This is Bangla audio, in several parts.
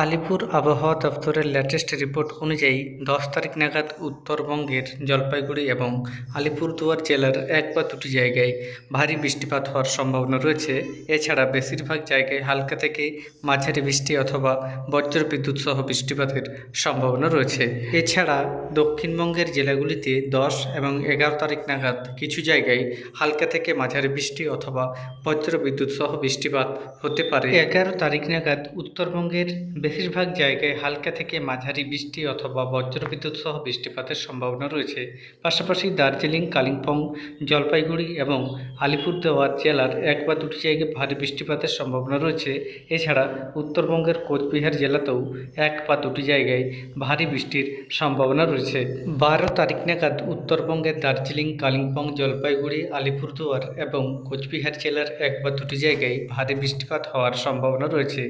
আলিপুর আবহাওয়া দপ্তরের লেটেস্ট রিপোর্ট অনুযায়ী দশ তারিখ নাগাদ উত্তরবঙ্গের জলপাইগুড়ি এবং আলিপুরদুয়ার জেলার এক বা দুটি জায়গায় ভারী বৃষ্টিপাত হওয়ার সম্ভাবনা রয়েছে। এছাড়া বেশিরভাগ জায়গায় হালকা থেকে মাঝারি বৃষ্টি অথবা বজ্রবিদ্যুৎ সহ বৃষ্টিপাতের সম্ভাবনা রয়েছে। এছাড়া দক্ষিণবঙ্গের জেলাগুলিতে দশ এবং এগারো তারিখ নাগাদ কিছু জায়গায় হালকা থেকে মাঝারি বৃষ্টি অথবা বজ্রবিদ্যুৎ সহ বৃষ্টিপাত হতে পারে। এগারো তারিখ নাগাদ উত্তরবঙ্গের বেশিরভাগ জায়গায় হালকা থেকে মাঝারি বৃষ্টি অথবা বজ্রবিদ্যুৎ সহ বৃষ্টিপাতের সম্ভাবনা রয়েছে। পাশাপাশি দার্জিলিং, কালিম্পং, জলপাইগুড়ি এবং আলিপুরদুয়ার জেলার এক বা দুটি জায়গায় ভারী বৃষ্টিপাতের সম্ভাবনা রয়েছে। এছাড়া উত্তরবঙ্গের কোচবিহার জেলাতেও এক বা দুটি জায়গায় ভারী বৃষ্টির সম্ভাবনা রয়েছে। বারো তারিখ নাগাদ উত্তরবঙ্গের দার্জিলিং, কালিম্পং, জলপাইগুড়ি, আলিপুরদুয়ার এবং কোচবিহার জেলার এক বা দুটি জায়গায় ভারী বৃষ্টিপাত হওয়ার সম্ভাবনা রয়েছে।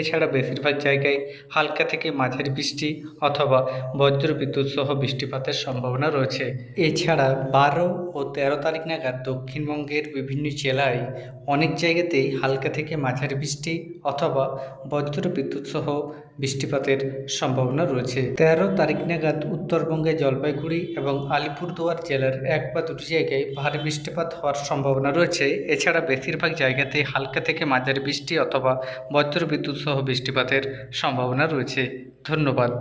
এছাড়া বেশিরভাগ জায়গায় হালকা থেকে মাঝারি বৃষ্টি অথবা বজ্রবিদ্যুৎ সহ বৃষ্টিপাতের সম্ভাবনা রয়েছে। এছাড়া বারো ও তেরো তারিখ নাগাদ দক্ষিণবঙ্গের বিভিন্ন জেলায় অনেক জায়গাতেই হালকা থেকে মাঝারি বৃষ্টি অথবা বজ্রবিদ্যুৎ সহ বৃষ্টিপাতের সম্ভাবনা রয়েছে। তেরো তারিখ নাগাদ উত্তরবঙ্গে জলপাইগুড়ি এবং আলিপুরদুয়ার জেলার এক বা দুটি জায়গায় ভারী বৃষ্টিপাত হওয়ার সম্ভাবনা রয়েছে। এছাড়া বেশিরভাগ জায়গাতে হালকা থেকে মাঝারি বৃষ্টি অথবা বজ্রবিদ্যুৎ সহ বৃষ্টিপাতের সম্ভাবনা রয়েছে। ধন্যবাদ।